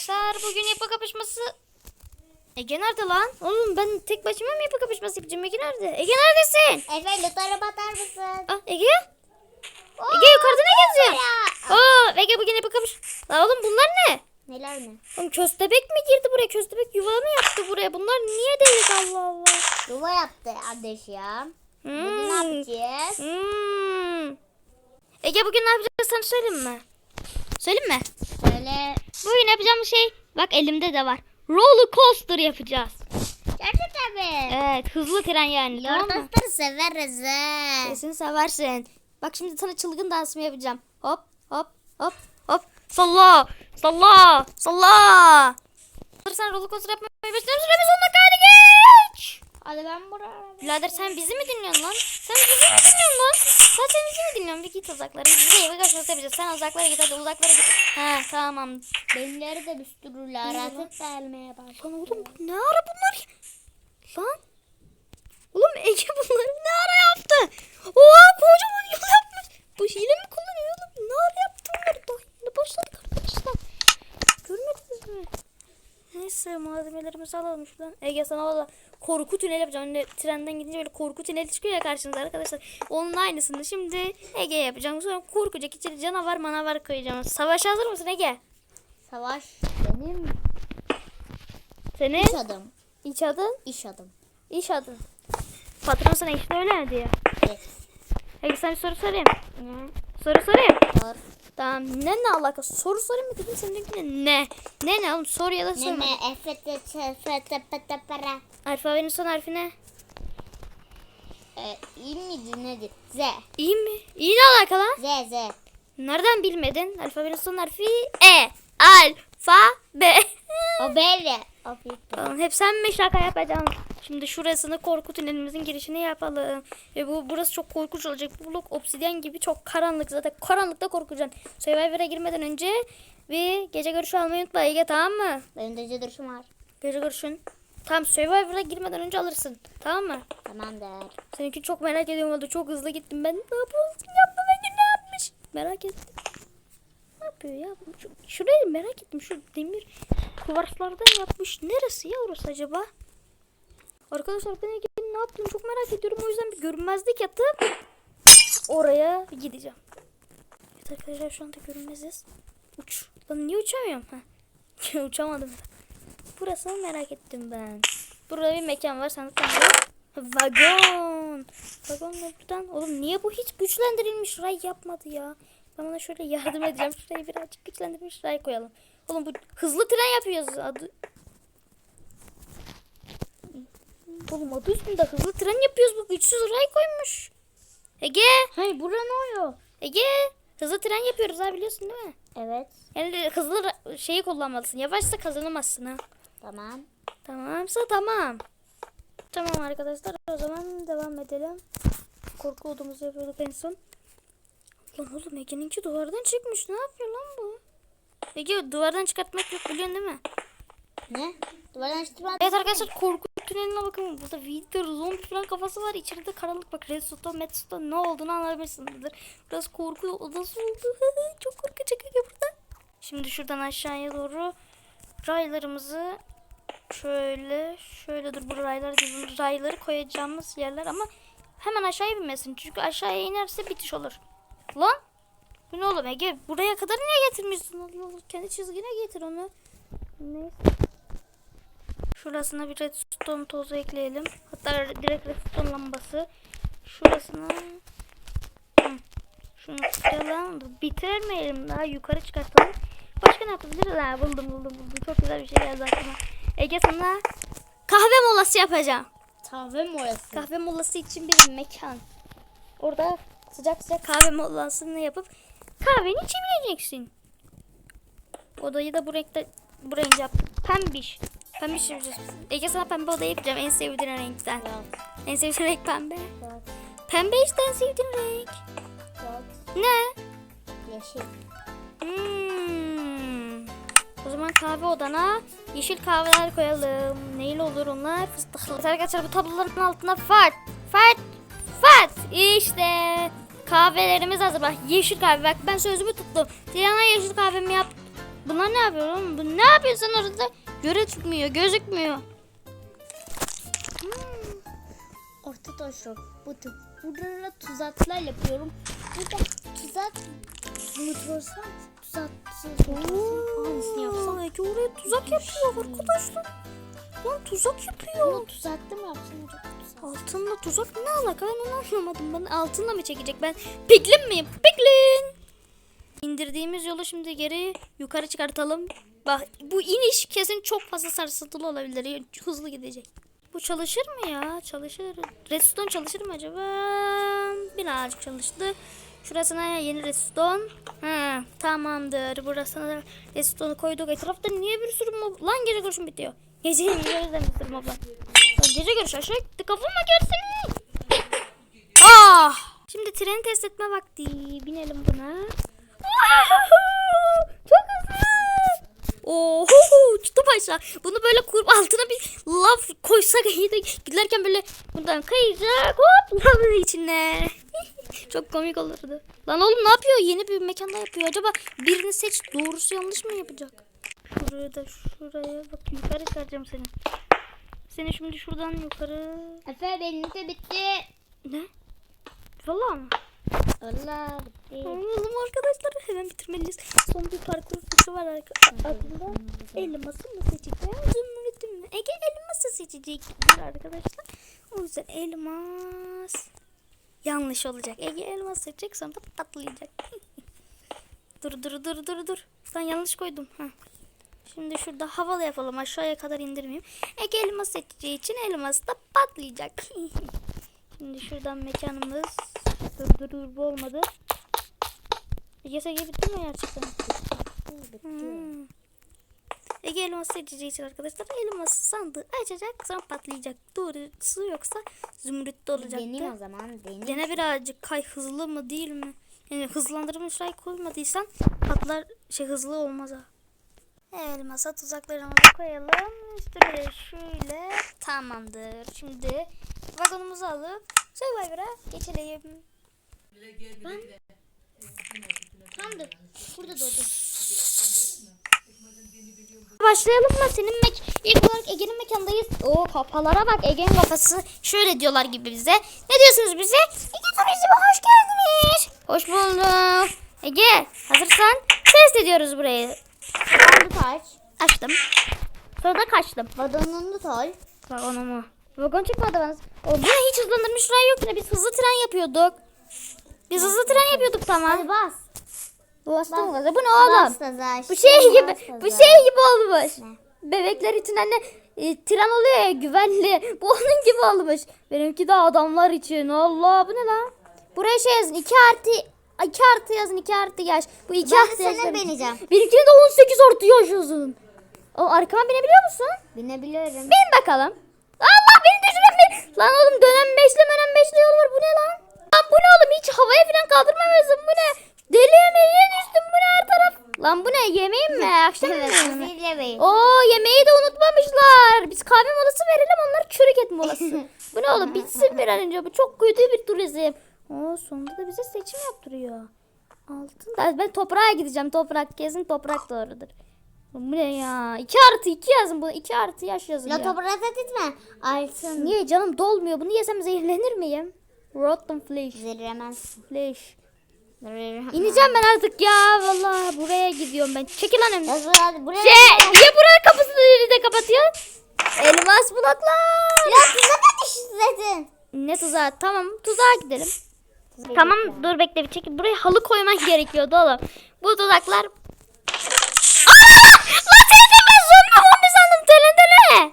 Arkadaşlar bugün yapı kapışması... Ege nerede lan? Oğlum ben tek başıma mı yapı kapışması yapacağım? Ege nerede? Ege neredesin? Efe lütfen batar mısın? Ah Ege? Ege yukarıda ne geziyor? Oo Ege bugün yapı kapış... La oğlum bunlar ne? Neler mi? Oğlum köstebek mi girdi buraya? Köstebek yuva mı yaptı buraya? Bunlar niye delik Allah Allah? Yuva yaptı kardeş ya. Bugün ne Hmm. yapacağız? Hmm. Ege bugün ne yapacağız sana söyleyeyim mi? Söyleyeyim mi? Böyle Bugün yapacağım şey bak elimde de var. Roller coaster yapacağız. gerçekten mi? Evet hızlı tren yani tamam mı? Yordasları severiz he. Kesin seversin. Bak şimdi sana çılgın dansımı yapacağım. Hop hop hop hop. Salla salla salla. Sen roller coaster yapmayı başlıyorsun. Süremiz sonuna geç. Hadi ben buraya. Birader sen bizi mi dinliyorsun lan? Sen bizi mi dinliyorsun lan? Sen sen bizi mi dinliyorsun? Bir git uzaklara. Biz de eve kaçması yapacağız. Sen uzaklara git hadi uzaklara git. Ha tamam. Beyinleri de büstürürler. Artık gelmeye başladı. Lan oğlum bu ne ara bunlar? Lan. Oğlum Ege bunları ne ara yaptı? Oha kocaman yol yapmış. Bu hile mi kullanıyor oğlum? Ne ara yaptı bunları? Daha yeni başladık arkadaşlar. Görmediniz mi? Neyse malzemelerimizi alalım şuradan. Ege sana valla korku tüneli yapacağım. Hani trenden gidince böyle korku tüneli çıkıyor ya karşınıza arkadaşlar. Onun aynısını şimdi Ege yapacağım. Sonra korkacak içeri canavar manavar koyacağım. Savaşa hazır mısın Ege? Savaş benim Senin iş adım. iç adın? İş adım. İş adın. Patron sana işte öyle mi diyor? Evet. Peki sana bir soru sorayım. Soru sorayım. Sor. Tamam ne ne alakası? Soru sorayım mı dedim seninkine ne? Ne ne oğlum soru ya da Ne sorma. me efete çefete pete para. Alfabenin son harfi ne? Ee, iyi miydi nedir? Z. İyi mi? İyi ne alaka lan? Z Z. Nereden bilmedin? Alfabenin son harfi E. Alfa B. O böyle. O. Tamam hep sen mi şaka yapacaksın? Şimdi şurasını korku tünelimizin girişini yapalım. Ve bu burası çok korkunç olacak. Bu blok obsidyen gibi çok karanlık. Zaten karanlıkta korkacaksın. Survivor'a girmeden önce bir gece görüşü almayı unutma Ege tamam mı? Benim de C duruşum var. Gece görüşün. Tamam Survivor'a girmeden önce alırsın. Tamam mı? Tamamdır. Seninki çok merak ediyorum oldu. Çok hızlı gittim ben. Ne yapıyorsun? Yapma Ege ne yapmış? Merak ettim. Ne yapıyor ya? Şu, şurayı merak ettim. Şu demir kuvarslardan yapmış. Neresi ya orası acaba? Arkadaşlar ben ne yaptığını çok merak ediyorum. O yüzden bir görünmezlik yatıp oraya gideceğim. Evet arkadaşlar şu anda görünmeziz. Uç. Lan niye uçamıyorum? Ha. Uçamadım. Burasını merak ettim ben. Burada bir mekan var sanırım. Vagon. Vagonla buradan. Oğlum niye bu hiç güçlendirilmiş ray yapmadı ya? Ben ona şöyle yardım edeceğim. Şurayı birazcık güçlendirilmiş ray koyalım. Oğlum bu hızlı tren yapıyoruz. Adı... Oğlum adı üstünde hızlı tren yapıyoruz. Bu güçsüz ray koymuş. Ege. Hey bura ne oluyor? Ege. Hızlı tren yapıyoruz ha biliyorsun değil mi? Evet. Yani hızlı şeyi kullanmalısın. Yavaşsa kazanamazsın ha. Tamam. Tamamsa tamam. Tamam arkadaşlar o zaman devam edelim. Korku odamızı yapıyorduk en son. Lan oğlum Ege'ninki duvardan çıkmış. Ne yapıyor lan bu? Ege duvardan çıkartmak yok biliyorsun değil mi? Ne? Duvardan çıkma. Evet arkadaşlar korku tüneline bakın. Burada Victor zombi falan kafası var. İçeride karanlık bak. Redstone'da Medstone'da ne olduğunu anlamışsınızdır. Burası korku odası oldu. Çok korkacak Ege burada. Şimdi şuradan aşağıya doğru raylarımızı şöyle şöyle dur bu raylar gibi rayları koyacağımız yerler ama hemen aşağıya binmesin. Çünkü aşağıya inerse bitiş olur. Lan bu ne oğlum Ege buraya kadar niye getirmiyorsun? Allah Allah kendi çizgine getir onu. Neyse. Şurasına bir redstone tozu ekleyelim. Hatta direkt redstone lambası. Şurasına şunu tutalım. Bitirmeyelim daha yukarı çıkartalım. Başka ne yapabiliriz? Ha, buldum buldum buldum. Çok güzel bir şey geldi aklıma. Ege sana kahve molası yapacağım. Kahve mi orası? Kahve molası için bir mekan. Orada sıcak sıcak kahve molasını yapıp kahveni içebileceksin. Odayı da bu renkte bu renk yap. Pembiş. Pembiş yapacağız. Ege sana pembe odayı yapacağım en sevdiğin renkten. Yok. En sevdiğin renk pembe. Yok. Pembe işte en sevdiğin renk. Yok. Ne? Yeşil. Hmm. O zaman kahve odana yeşil kahveler koyalım. Neyle olur onlar? Fıstıklı. Arkadaşlar bu tabloların altına fat, fat, fat. İşte kahvelerimiz hazır. Bak yeşil kahve. Bak ben sözümü tuttum. Diana yeşil kahvemi yap. Bunlar ne yapıyor oğlum? Bu ne yapıyorsun orada? Gözükmüyor, gözükmüyor. Arkadaşlar bakın burada tuzaklar yapıyorum. Burada tuzak unutulursa tuzaksız aynısını yapsam. Ege oraya tuzak yapıyor arkadaşlar. Lan tuzak yapıyor. Bunu tuzakta mı çok tuzak. Altınla tuzak ne alaka ben onu anlamadım. Bana altınla mı çekecek ben? Piglin miyim? Piglin. İndirdiğimiz yolu şimdi geri yukarı çıkartalım. Bak bu iniş kesin çok fazla sarsıntılı olabilir. Hızlı gidecek. Bu çalışır mı ya? Çalışır. Redstone çalışır mı acaba? Birazcık çalıştı. Şurasına yeni redstone. Ha, tamamdır. Burasına redstone'u koyduk. Etrafta niye bir sürü mob? Lan gece görüşüm bitiyor. Gece yüzden bir sürü Gece görüş aşağı gitti. Kafama gelsin. Ah! Şimdi tren test etme vakti. Binelim buna. Oho, tuttu aşağı. Bunu böyle kurup altına bir lav koysak iyi de giderken böyle buradan kayacak hop lavın içine. Çok komik olurdu. Lan oğlum ne yapıyor? Yeni bir mekanda yapıyor. Acaba birini seç doğrusu yanlış mı yapacak? Şuraya da şuraya bak yukarı çıkaracağım seni. Seni şimdi şuradan yukarı. Efe benimki bitti. Ne? Vallahi mı? Allah. Anladım arkadaşlar. Hemen bitirmeliyiz. Son bir parkur fikri var arka- aklımda. Elması mı seçeceğim? Zümrüt'ü mü? Ege elması seçecek arkadaşlar. O yüzden elmas yanlış olacak. Ege elmas seçecek sonra da patlayacak. dur dur dur dur dur. Ben yanlış koydum. Ha. Şimdi şurada havalı yapalım. Aşağıya kadar indirmeyeyim. Ege elmas seçeceği için elmas da patlayacak. Şimdi şuradan mekanımız. Dur dur dur bu olmadı. Ege Ege bitti mi gerçekten? Hmm. Ege elmas seçeceği için arkadaşlar elmas sandığı açacak sonra patlayacak. Doğrusu yoksa zümrütte olacaktı. Deneyim o zaman deneyim. Dene birazcık kay hızlı mı değil mi? Yani hızlandırmış ray koymadıysan patlar şey hızlı olmaz ha. Elmasa tuzaklarımızı koyalım. Üstüne de şöyle tamamdır. Şimdi vagonumuzu alıp Survivor'a geçelim. Tamamdır. Burada durdum. Başlayalım mı? Senin mek ilk olarak Ege'nin mekandayız. O kafalara bak Ege'nin kafası şöyle diyorlar gibi bize. Ne diyorsunuz bize? Ege Turizm'e hoş geldiniz. Hoş bulduk. Ege hazırsan test ediyoruz burayı. Vagonunu taş. Açtım. Sonra da kaçtım. Vagonunu toy. Vagonumu. Vagon çıkmadı bana. O bu ne hiç hızlandırmış ray yok yine. Biz hızlı tren yapıyorduk. Biz hızlı tren yapıyorduk tamam. Hadi bas. Bastım mı? Bu ne oğlum? Bas. Bu şey gibi, Bas bu şey gibi olmuş. Bebekler için hani e, tren oluyor ya güvenli. Bu onun gibi olmuş. Benimki de adamlar için. Allah bu ne lan? Buraya şey yazın 2 artı 2 artı yazın 2 artı yaş. Bu 2 Ben de artı yaş. benim. bineceğim. Benimkine de 18 artı yaş yazın. O arkama binebiliyor musun? Binebiliyorum. Bin bakalım. Allah beni düşüren Lan oğlum dönem beşli dönem beşli yol var. Bu ne lan? Lan bu ne oğlum? Hiç havaya falan kaldırmamıyorsun. Bu ne? Deli yemeğe düştüm. Bu ne her taraf? Lan bu ne? Yemeğim mi? Akşam Evet, yemeği. Oo yemeği de unutmamışlar. Biz kahve molası verelim onlar çörek et molası. bu ne oğlum bitsin bir an önce. Bu çok kötü bir turizm. Oo sonunda da bize seçim yaptırıyor. Altın. Ben, ben toprağa gideceğim. Toprak kesin toprak doğrudur. Bu ne ya? 2 artı 2 yazın bunu. 2 artı yaş yazın La ya. toprağa gitme. Altın. Niye canım dolmuyor? Bunu yesem zehirlenir miyim? Rotten flesh. Zerremez. Flesh. İneceğim ben artık ya. Vallahi buraya gidiyorum ben. Çekil. Ya hadi buraya. Şey, niye buranın kapısını de kapatıyorsun? Elmas bloklar. Ya tuzağa düştün. Ne tuzağı? Tamam tuzağa gidelim. Tamam dur bekle bir çekil. Buraya halı koymak gerekiyordu oğlum. Bu tuzaklar... Aa! Lan de ben zombi zombi sandım. Tele.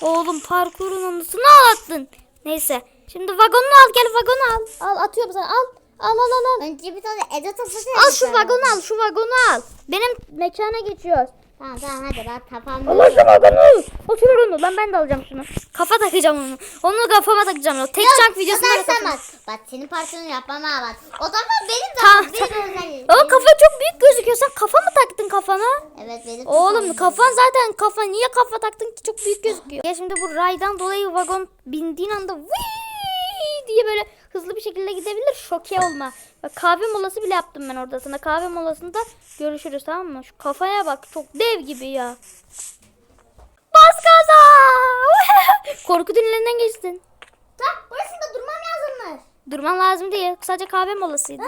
Oğlum parkurun anısını ağlattın. Neyse. Şimdi vagonunu al gel vagonu al. Al atıyorum sana al. Al al al al. Önce bir tane Edo tasası Al şu vagonu al şu vagonu al. Benim mekana geçiyoruz. Tamam tamam hadi ben kafamda. Allah şu vagonu. Otur onu. Lan ben de alacağım şunu. Kafa takacağım onu. Onu kafama takacağım. O tek çank videosunda da Sen takacağım. bak. Bak senin parçanı yapmama bak. O zaman benim de Tamam, benim özel. O kafa çok büyük gözüküyor. Sen kafa mı taktın kafana? Evet benim. Oğlum kafan zaten kafa. Niye kafa taktın ki çok büyük gözüküyor. Ya şimdi bu raydan dolayı vagon bindiğin anda vıy diye böyle hızlı bir şekilde gidebilir. Şoke olma. Bak kahve molası bile yaptım ben orada sana. Kahve molasında görüşürüz tamam mı? Şu kafaya bak çok dev gibi ya. Bas gaza! Korku dinlerinden geçtin. Tamam burasında durmam lazımmış. Durman lazım değil. Sadece kahve molasıydı.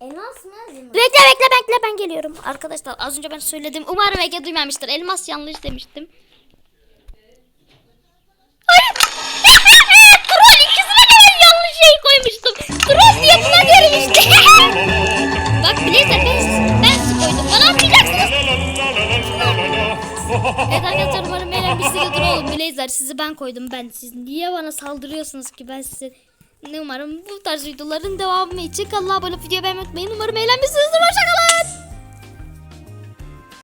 Elmas mı? Elmas. Bekle bekle bekle ben geliyorum. Arkadaşlar az önce ben söyledim. Umarım Ege duymamıştır. Elmas yanlış demiştim. Hayır. Troll ikisine de ben yanlış şey koymuştum. Troll diye buna. Bak Blazer ben, ben koydum. Bana atmayacaksınız. Evet arkadaşlar umarım eğlenmişsinizdir oğlum. Blazer sizi ben koydum ben. Siz niye bana saldırıyorsunuz ki ben size... Ne umarım bu tarz videoların devamı için kanala abone videoyu beğenmeyi unutmayın. Umarım eğlenmişsinizdir. Hoşçakalın.